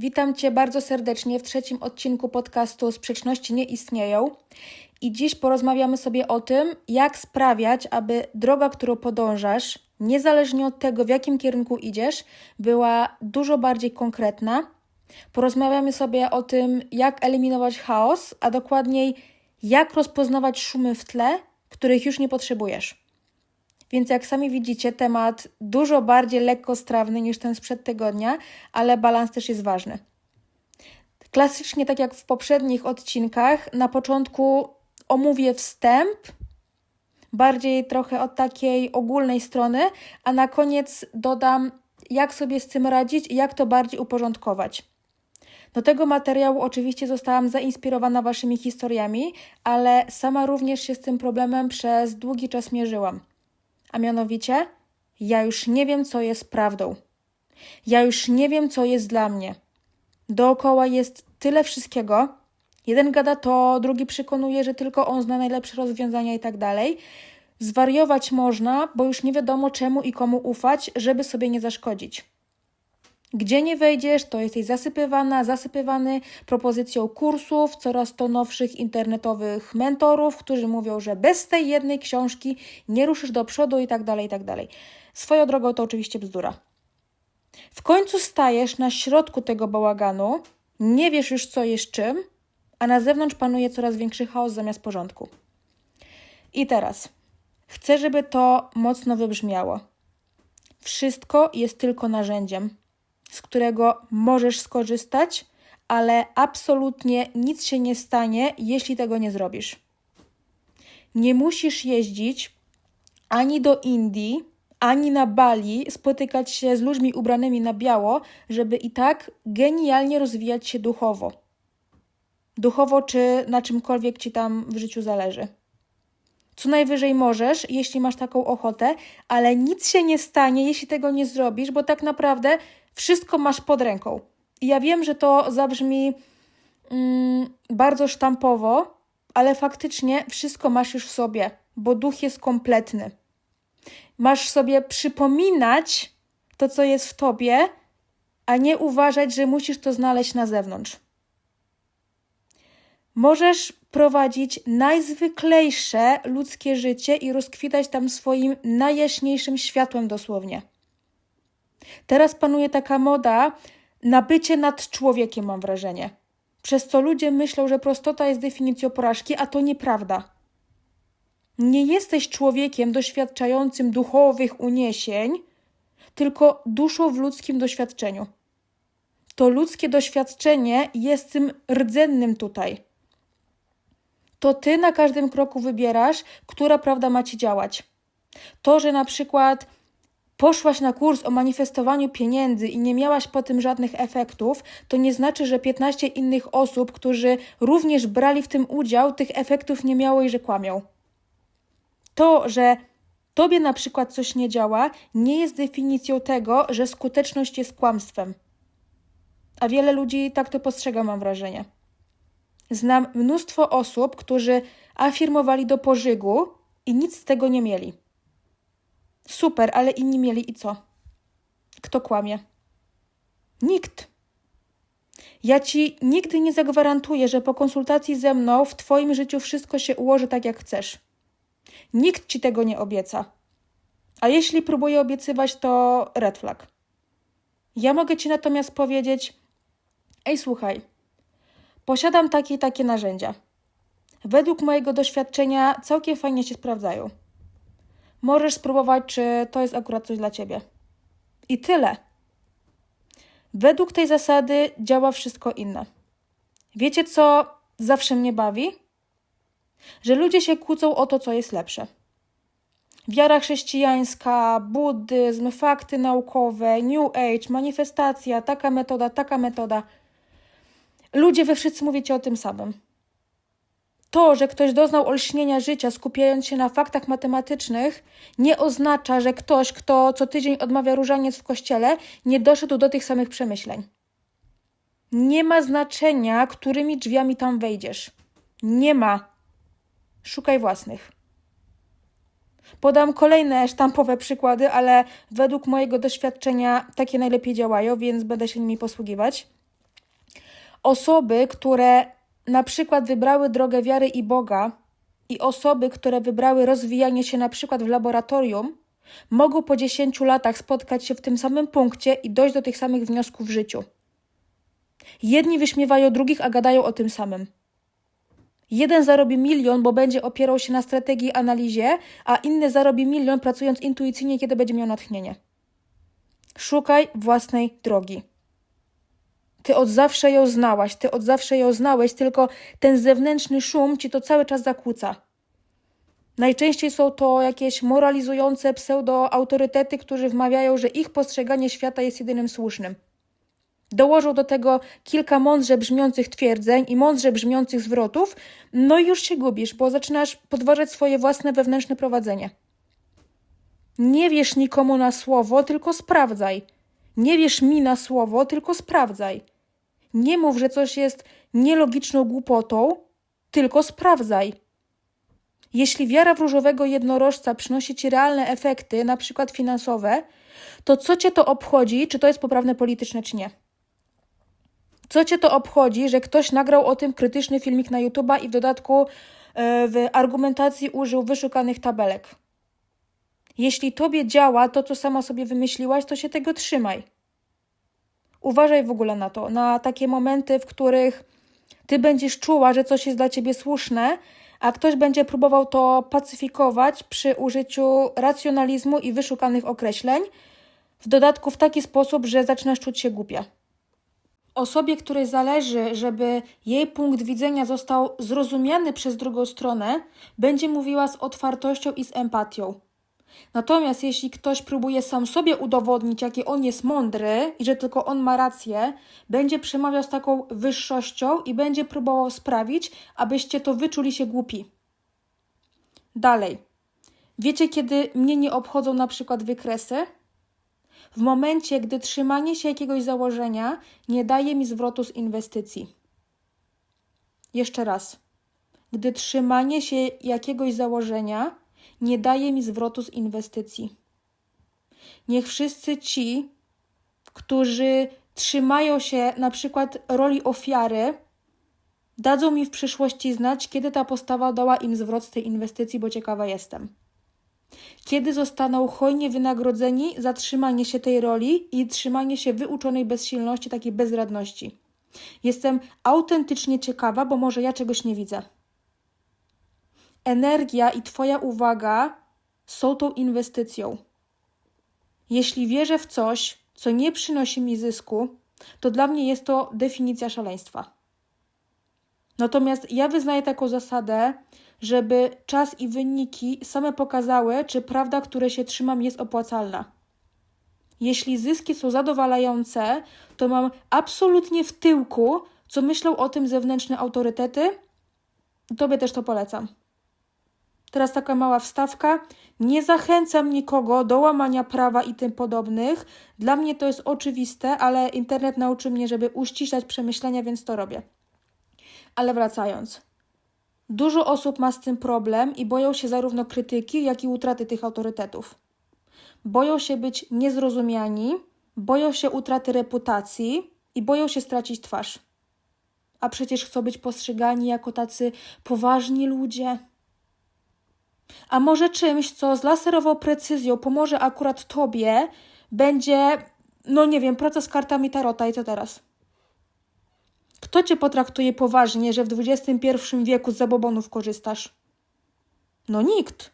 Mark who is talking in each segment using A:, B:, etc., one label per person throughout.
A: Witam Cię bardzo serdecznie w trzecim odcinku podcastu Sprzeczności nie istnieją. I dziś porozmawiamy sobie o tym, jak sprawiać, aby droga, którą podążasz, niezależnie od tego, w jakim kierunku idziesz, była dużo bardziej konkretna. Porozmawiamy sobie o tym, jak eliminować chaos, a dokładniej, jak rozpoznawać szumy w tle, których już nie potrzebujesz. Więc jak sami widzicie, temat dużo bardziej lekkostrawny niż ten sprzed tygodnia, ale balans też jest ważny. Klasycznie, tak jak w poprzednich odcinkach, na początku omówię wstęp, bardziej trochę od takiej ogólnej strony, a na koniec dodam, jak sobie z tym radzić i jak to bardziej uporządkować. Do tego materiału oczywiście zostałam zainspirowana Waszymi historiami, ale sama również się z tym problemem przez długi czas mierzyłam. A mianowicie, ja już nie wiem, co jest prawdą. Ja już nie wiem, co jest dla mnie. Dookoła jest tyle wszystkiego. Jeden gada to, drugi przekonuje, że tylko on zna najlepsze rozwiązania i tak dalej. Zwariować można, bo już nie wiadomo czemu i komu ufać, żeby sobie nie zaszkodzić. Gdzie nie wejdziesz, to jesteś zasypywana, zasypywany propozycją kursów, coraz to nowszych internetowych mentorów, którzy mówią, że bez tej jednej książki nie ruszysz do przodu i tak dalej, i tak dalej. Swoją drogą to oczywiście bzdura. W końcu stajesz na środku tego bałaganu, nie wiesz już co jest czym, a na zewnątrz panuje coraz większy chaos zamiast porządku. I teraz chcę, żeby to mocno wybrzmiało. Wszystko jest tylko narzędziem z którego możesz skorzystać, ale absolutnie nic się nie stanie, jeśli tego nie zrobisz. Nie musisz jeździć ani do Indii, ani na Bali, spotykać się z ludźmi ubranymi na biało, żeby i tak genialnie rozwijać się duchowo. Duchowo czy na czymkolwiek ci tam w życiu zależy. Co najwyżej możesz, jeśli masz taką ochotę, ale nic się nie stanie, jeśli tego nie zrobisz, bo tak naprawdę wszystko masz pod ręką. I ja wiem, że to zabrzmi mm, bardzo sztampowo, ale faktycznie wszystko masz już w sobie, bo duch jest kompletny. Masz sobie przypominać to, co jest w tobie, a nie uważać, że musisz to znaleźć na zewnątrz. Możesz prowadzić najzwyklejsze ludzkie życie i rozkwitać tam swoim najjaśniejszym światłem dosłownie. Teraz panuje taka moda na bycie nad człowiekiem, mam wrażenie. Przez co ludzie myślą, że prostota jest definicją porażki, a to nieprawda. Nie jesteś człowiekiem doświadczającym duchowych uniesień, tylko duszą w ludzkim doświadczeniu. To ludzkie doświadczenie jest tym rdzennym tutaj. To ty na każdym kroku wybierasz, która prawda ma ci działać. To, że na przykład poszłaś na kurs o manifestowaniu pieniędzy i nie miałaś po tym żadnych efektów, to nie znaczy, że 15 innych osób, którzy również brali w tym udział, tych efektów nie miało i że kłamią. To, że tobie na przykład coś nie działa, nie jest definicją tego, że skuteczność jest kłamstwem. A wiele ludzi tak to postrzega, mam wrażenie. Znam mnóstwo osób, którzy afirmowali do pożygu i nic z tego nie mieli. Super, ale inni mieli i co? Kto kłamie? Nikt. Ja ci nigdy nie zagwarantuję, że po konsultacji ze mną w Twoim życiu wszystko się ułoży tak, jak chcesz. Nikt ci tego nie obieca. A jeśli próbuje obiecywać, to red flag. Ja mogę ci natomiast powiedzieć: Ej, słuchaj, posiadam takie i takie narzędzia. Według mojego doświadczenia całkiem fajnie się sprawdzają. Możesz spróbować, czy to jest akurat coś dla ciebie. I tyle. Według tej zasady działa wszystko inne. Wiecie, co zawsze mnie bawi? Że ludzie się kłócą o to, co jest lepsze. Wiara chrześcijańska, buddyzm, fakty naukowe, New Age, manifestacja, taka metoda, taka metoda. Ludzie wy wszyscy mówicie o tym samym. To, że ktoś doznał olśnienia życia, skupiając się na faktach matematycznych, nie oznacza, że ktoś, kto co tydzień odmawia różaniec w kościele, nie doszedł do tych samych przemyśleń. Nie ma znaczenia, którymi drzwiami tam wejdziesz. Nie ma. Szukaj własnych. Podam kolejne sztampowe przykłady, ale według mojego doświadczenia takie najlepiej działają, więc będę się nimi posługiwać. Osoby, które na przykład wybrały drogę wiary i Boga, i osoby, które wybrały rozwijanie się na przykład w laboratorium, mogą po 10 latach spotkać się w tym samym punkcie i dojść do tych samych wniosków w życiu. Jedni wyśmiewają drugich, a gadają o tym samym. Jeden zarobi milion, bo będzie opierał się na strategii analizie, a inny zarobi milion pracując intuicyjnie, kiedy będzie miał natchnienie. Szukaj własnej drogi. Ty od zawsze ją znałaś, ty od zawsze ją znałeś, tylko ten zewnętrzny szum ci to cały czas zakłóca. Najczęściej są to jakieś moralizujące pseudo-autorytety, którzy wmawiają, że ich postrzeganie świata jest jedynym słusznym. Dołożą do tego kilka mądrze brzmiących twierdzeń i mądrze brzmiących zwrotów, no i już się gubisz, bo zaczynasz podważać swoje własne wewnętrzne prowadzenie. Nie wierz nikomu na słowo, tylko sprawdzaj. Nie wierz mi na słowo, tylko sprawdzaj. Nie mów, że coś jest nielogiczną głupotą, tylko sprawdzaj. Jeśli wiara w różowego jednorożca przynosi ci realne efekty, na przykład finansowe, to co cię to obchodzi, czy to jest poprawne polityczne, czy nie? Co cię to obchodzi, że ktoś nagrał o tym krytyczny filmik na YouTube'a i w dodatku e, w argumentacji użył wyszukanych tabelek? Jeśli tobie działa to, co sama sobie wymyśliłaś, to się tego trzymaj. Uważaj w ogóle na to, na takie momenty, w których ty będziesz czuła, że coś jest dla ciebie słuszne, a ktoś będzie próbował to pacyfikować przy użyciu racjonalizmu i wyszukanych określeń, w dodatku w taki sposób, że zaczynasz czuć się głupia. Osobie, której zależy, żeby jej punkt widzenia został zrozumiany przez drugą stronę, będzie mówiła z otwartością i z empatią. Natomiast jeśli ktoś próbuje sam sobie udowodnić, jaki on jest mądry i że tylko on ma rację, będzie przemawiał z taką wyższością i będzie próbował sprawić, abyście to wyczuli się głupi. Dalej. Wiecie, kiedy mnie nie obchodzą na przykład wykresy? W momencie, gdy trzymanie się jakiegoś założenia nie daje mi zwrotu z inwestycji. Jeszcze raz. Gdy trzymanie się jakiegoś założenia nie daje mi zwrotu z inwestycji. Niech wszyscy ci, którzy trzymają się na przykład roli ofiary, dadzą mi w przyszłości znać, kiedy ta postawa dała im zwrot z tej inwestycji, bo ciekawa jestem. Kiedy zostaną hojnie wynagrodzeni za trzymanie się tej roli i trzymanie się wyuczonej bezsilności, takiej bezradności. Jestem autentycznie ciekawa, bo może ja czegoś nie widzę energia i Twoja uwaga są tą inwestycją. Jeśli wierzę w coś, co nie przynosi mi zysku, to dla mnie jest to definicja szaleństwa. Natomiast ja wyznaję taką zasadę, żeby czas i wyniki same pokazały, czy prawda, której się trzymam, jest opłacalna. Jeśli zyski są zadowalające, to mam absolutnie w tyłku, co myślą o tym zewnętrzne autorytety. Tobie też to polecam. Teraz taka mała wstawka. Nie zachęcam nikogo do łamania prawa i tym podobnych. Dla mnie to jest oczywiste, ale internet nauczy mnie, żeby uściślać przemyślenia, więc to robię. Ale wracając. Dużo osób ma z tym problem i boją się zarówno krytyki, jak i utraty tych autorytetów. Boją się być niezrozumiani, boją się utraty reputacji i boją się stracić twarz. A przecież chcą być postrzegani jako tacy poważni ludzie, a może czymś, co z laserową precyzją pomoże akurat tobie, będzie, no nie wiem, praca z kartami tarota i co teraz? Kto cię potraktuje poważnie, że w XXI wieku z zabobonów korzystasz? No nikt.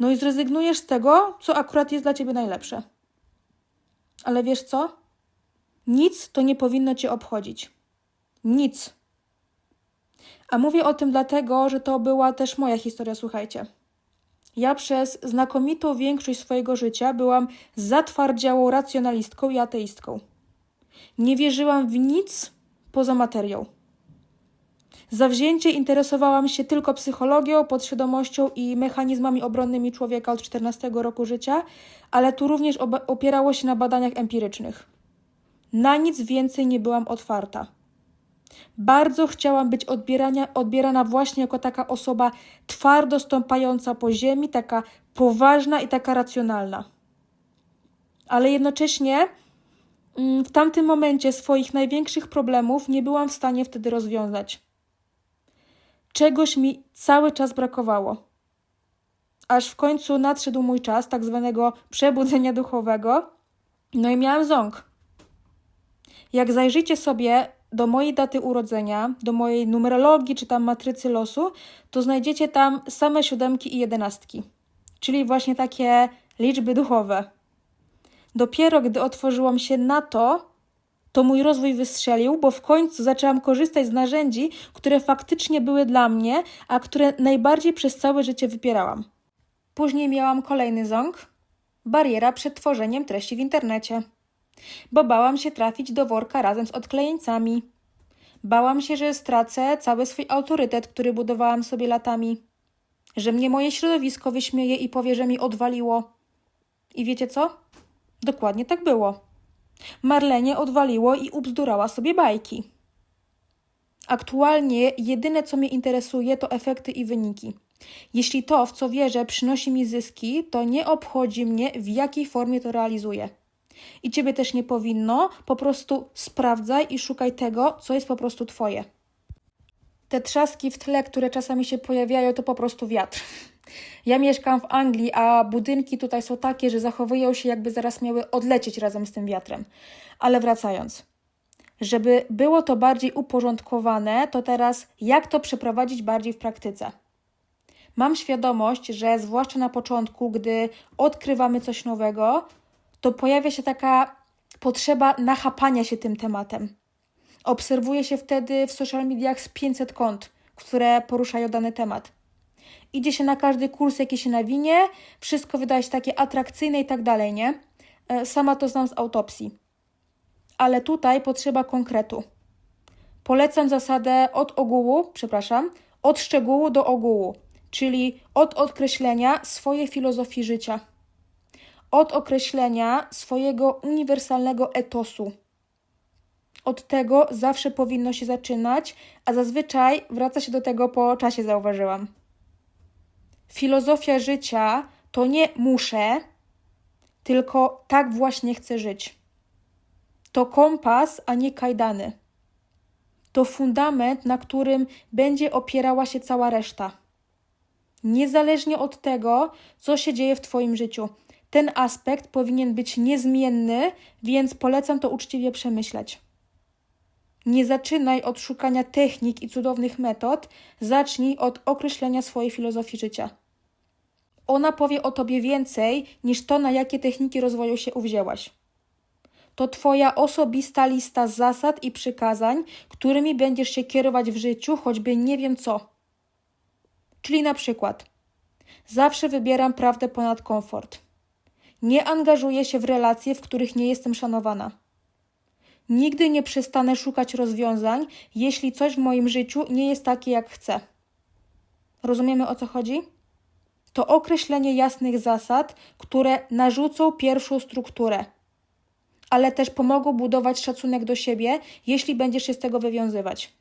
A: No i zrezygnujesz z tego, co akurat jest dla ciebie najlepsze. Ale wiesz co? Nic to nie powinno cię obchodzić. Nic. A mówię o tym dlatego, że to była też moja historia, słuchajcie. Ja przez znakomitą większość swojego życia byłam zatwardziałą racjonalistką i ateistką. Nie wierzyłam w nic poza materią. Zawzięcie interesowałam się tylko psychologią, podświadomością i mechanizmami obronnymi człowieka od 14 roku życia, ale tu również opierało się na badaniach empirycznych. Na nic więcej nie byłam otwarta. Bardzo chciałam być odbierania, odbierana właśnie jako taka osoba twardo stąpająca po ziemi, taka poważna i taka racjonalna. Ale jednocześnie mm, w tamtym momencie swoich największych problemów nie byłam w stanie wtedy rozwiązać. Czegoś mi cały czas brakowało. Aż w końcu nadszedł mój czas tak zwanego przebudzenia duchowego, no i miałam ząg. Jak zajrzycie sobie do mojej daty urodzenia, do mojej numerologii czy tam matrycy losu, to znajdziecie tam same siódemki i jedenastki, czyli właśnie takie liczby duchowe. Dopiero gdy otworzyłam się na to, to mój rozwój wystrzelił, bo w końcu zaczęłam korzystać z narzędzi, które faktycznie były dla mnie, a które najbardziej przez całe życie wypierałam. Później miałam kolejny ząg bariera przed tworzeniem treści w internecie. Bo bałam się trafić do worka razem z odklejeńcami. Bałam się, że stracę cały swój autorytet, który budowałam sobie latami. Że mnie moje środowisko wyśmieje i powie, że mi odwaliło. I wiecie co? Dokładnie tak było. Marlenie odwaliło i ubzdurała sobie bajki. Aktualnie jedyne, co mnie interesuje, to efekty i wyniki. Jeśli to, w co wierzę, przynosi mi zyski, to nie obchodzi mnie, w jakiej formie to realizuję. I ciebie też nie powinno, po prostu sprawdzaj i szukaj tego, co jest po prostu twoje. Te trzaski w tle, które czasami się pojawiają, to po prostu wiatr. Ja mieszkam w Anglii, a budynki tutaj są takie, że zachowują się, jakby zaraz miały odlecieć razem z tym wiatrem. Ale wracając. Żeby było to bardziej uporządkowane, to teraz jak to przeprowadzić bardziej w praktyce? Mam świadomość, że zwłaszcza na początku, gdy odkrywamy coś nowego, to pojawia się taka potrzeba nachapania się tym tematem. Obserwuje się wtedy w social mediach z 500 kont, które poruszają dany temat. Idzie się na każdy kurs, jaki się nawinie, wszystko wydaje się takie atrakcyjne i tak dalej, nie? E, sama to znam z autopsji. Ale tutaj potrzeba konkretu. Polecam zasadę od ogółu, przepraszam, od szczegółu do ogółu czyli od określenia swojej filozofii życia, od określenia swojego uniwersalnego etosu. Od tego zawsze powinno się zaczynać, a zazwyczaj wraca się do tego po czasie, zauważyłam. Filozofia życia to nie muszę, tylko tak właśnie chcę żyć. To kompas, a nie kajdany. To fundament, na którym będzie opierała się cała reszta niezależnie od tego, co się dzieje w Twoim życiu. Ten aspekt powinien być niezmienny, więc polecam to uczciwie przemyśleć. Nie zaczynaj od szukania technik i cudownych metod, zacznij od określenia swojej filozofii życia. Ona powie o tobie więcej niż to, na jakie techniki rozwoju się uwzięłaś. To Twoja osobista lista zasad i przykazań, którymi będziesz się kierować w życiu, choćby nie wiem co. Czyli na przykład, zawsze wybieram prawdę ponad komfort. Nie angażuję się w relacje, w których nie jestem szanowana. Nigdy nie przestanę szukać rozwiązań, jeśli coś w moim życiu nie jest takie, jak chcę. Rozumiemy o co chodzi? To określenie jasnych zasad, które narzucą pierwszą strukturę, ale też pomogą budować szacunek do siebie, jeśli będziesz się z tego wywiązywać.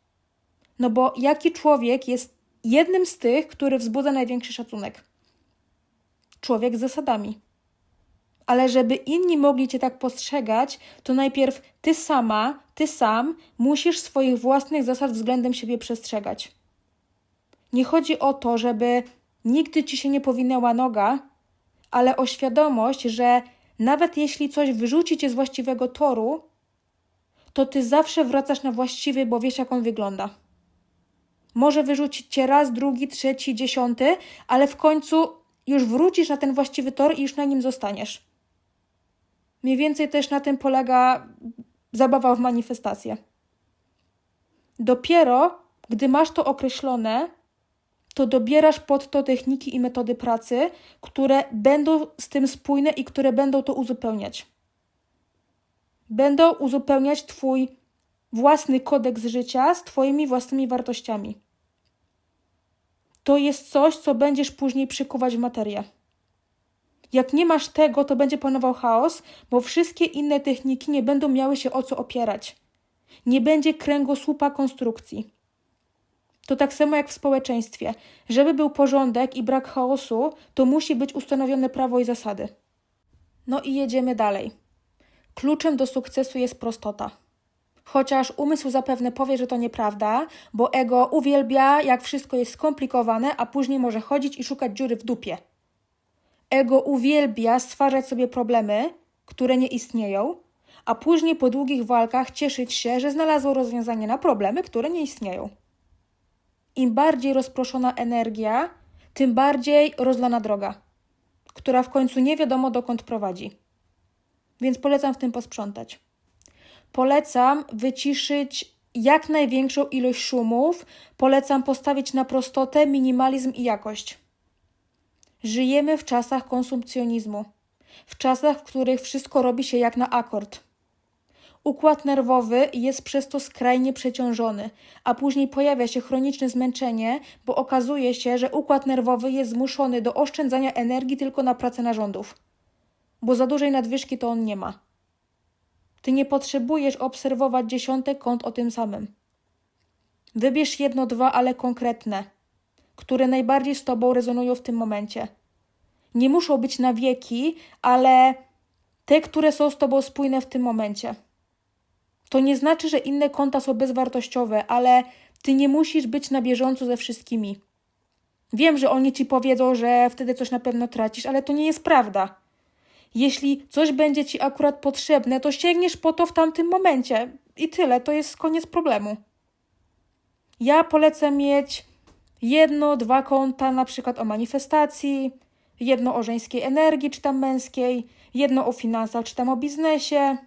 A: No bo jaki człowiek jest jednym z tych, który wzbudza największy szacunek. Człowiek z zasadami. Ale żeby inni mogli cię tak postrzegać, to najpierw ty sama, ty sam musisz swoich własnych zasad względem siebie przestrzegać. Nie chodzi o to, żeby nigdy ci się nie powinęła noga, ale o świadomość, że nawet jeśli coś wyrzuci cię z właściwego toru, to ty zawsze wracasz na właściwy, bo wiesz, jak on wygląda. Może wyrzucić cię raz, drugi, trzeci, dziesiąty, ale w końcu już wrócisz na ten właściwy tor i już na nim zostaniesz. Mniej więcej też na tym polega zabawa w manifestację. Dopiero, gdy masz to określone, to dobierasz pod to techniki i metody pracy, które będą z tym spójne i które będą to uzupełniać. Będą uzupełniać Twój własny kodeks życia z Twoimi własnymi wartościami to jest coś, co będziesz później przykuwać w materię. Jak nie masz tego, to będzie panował chaos, bo wszystkie inne techniki nie będą miały się o co opierać. Nie będzie kręgosłupa konstrukcji. To tak samo jak w społeczeństwie. Żeby był porządek i brak chaosu, to musi być ustanowione prawo i zasady. No i jedziemy dalej. Kluczem do sukcesu jest prostota. Chociaż umysł zapewne powie, że to nieprawda, bo ego uwielbia, jak wszystko jest skomplikowane, a później może chodzić i szukać dziury w dupie. Ego uwielbia stwarzać sobie problemy, które nie istnieją, a później po długich walkach cieszyć się, że znalazło rozwiązanie na problemy, które nie istnieją. Im bardziej rozproszona energia, tym bardziej rozlana droga, która w końcu nie wiadomo dokąd prowadzi. Więc polecam w tym posprzątać. Polecam wyciszyć jak największą ilość szumów, polecam postawić na prostotę, minimalizm i jakość. Żyjemy w czasach konsumpcjonizmu, w czasach, w których wszystko robi się jak na akord. Układ nerwowy jest przez to skrajnie przeciążony, a później pojawia się chroniczne zmęczenie, bo okazuje się, że układ nerwowy jest zmuszony do oszczędzania energii tylko na pracę narządów, bo za dużej nadwyżki to on nie ma. Ty nie potrzebujesz obserwować dziesiątek kąt o tym samym. Wybierz jedno, dwa, ale konkretne, które najbardziej z Tobą rezonują w tym momencie. Nie muszą być na wieki, ale te, które są z Tobą spójne w tym momencie. To nie znaczy, że inne konta są bezwartościowe, ale Ty nie musisz być na bieżąco ze wszystkimi. Wiem, że oni Ci powiedzą, że wtedy coś na pewno tracisz, ale to nie jest prawda. Jeśli coś będzie ci akurat potrzebne, to sięgniesz po to w tamtym momencie i tyle, to jest koniec problemu. Ja polecam mieć jedno, dwa konta, na przykład o manifestacji, jedno o żeńskiej energii, czy tam męskiej, jedno o finansach, czy tam o biznesie,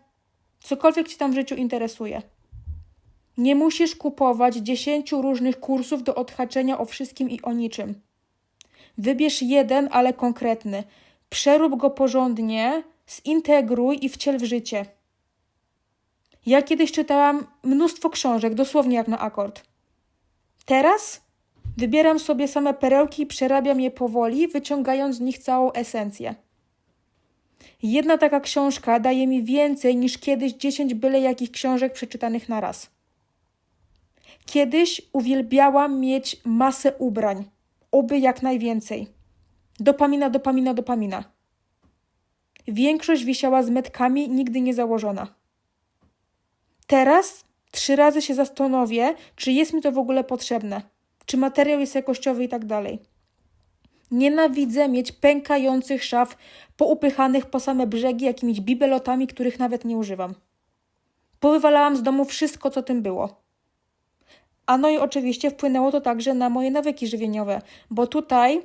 A: cokolwiek ci tam w życiu interesuje. Nie musisz kupować dziesięciu różnych kursów do odhaczenia o wszystkim i o niczym. Wybierz jeden, ale konkretny przerób go porządnie, zintegruj i wciel w życie. Ja kiedyś czytałam mnóstwo książek, dosłownie jak na akord. Teraz wybieram sobie same perełki i przerabiam je powoli, wyciągając z nich całą esencję. Jedna taka książka daje mi więcej niż kiedyś dziesięć byle jakich książek przeczytanych na raz. Kiedyś uwielbiałam mieć masę ubrań, oby jak najwięcej. Dopamina, dopamina, dopamina. Większość wisiała z metkami, nigdy nie założona. Teraz trzy razy się zastanowię, czy jest mi to w ogóle potrzebne, czy materiał jest jakościowy i tak dalej. Nienawidzę mieć pękających szaf poupychanych po same brzegi jakimiś bibelotami, których nawet nie używam. Powywalałam z domu wszystko, co tym było. A no i oczywiście wpłynęło to także na moje nawyki żywieniowe, bo tutaj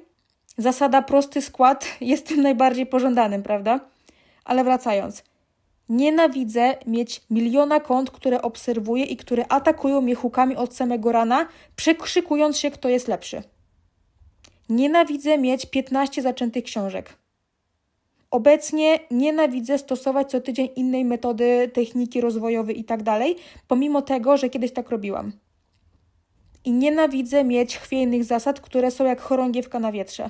A: Zasada prosty skład jest tym najbardziej pożądanym, prawda? Ale wracając. Nienawidzę mieć miliona kont, które obserwuję i które atakują mnie hukami od samego rana, przekrzykując się, kto jest lepszy. Nienawidzę mieć 15 zaczętych książek. Obecnie nienawidzę stosować co tydzień innej metody, techniki rozwojowe i tak pomimo tego, że kiedyś tak robiłam. I nienawidzę mieć chwiejnych zasad, które są jak chorągiewka na wietrze.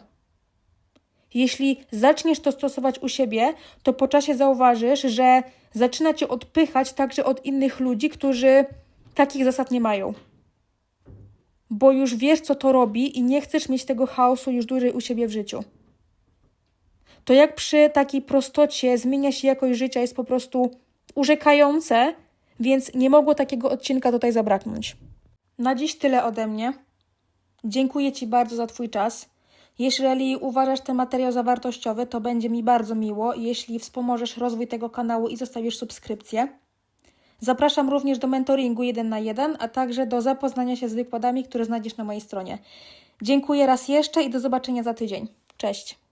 A: Jeśli zaczniesz to stosować u siebie, to po czasie zauważysz, że zaczyna cię odpychać także od innych ludzi, którzy takich zasad nie mają. Bo już wiesz, co to robi i nie chcesz mieć tego chaosu już dłużej u siebie w życiu. To jak przy takiej prostocie zmienia się jakość życia, jest po prostu urzekające, więc nie mogło takiego odcinka tutaj zabraknąć. Na dziś tyle ode mnie. Dziękuję Ci bardzo za Twój czas. Jeżeli uważasz ten materiał za wartościowy, to będzie mi bardzo miło, jeśli wspomożesz rozwój tego kanału i zostawisz subskrypcję. Zapraszam również do mentoringu 1 na 1, a także do zapoznania się z wykładami, które znajdziesz na mojej stronie. Dziękuję raz jeszcze i do zobaczenia za tydzień. Cześć!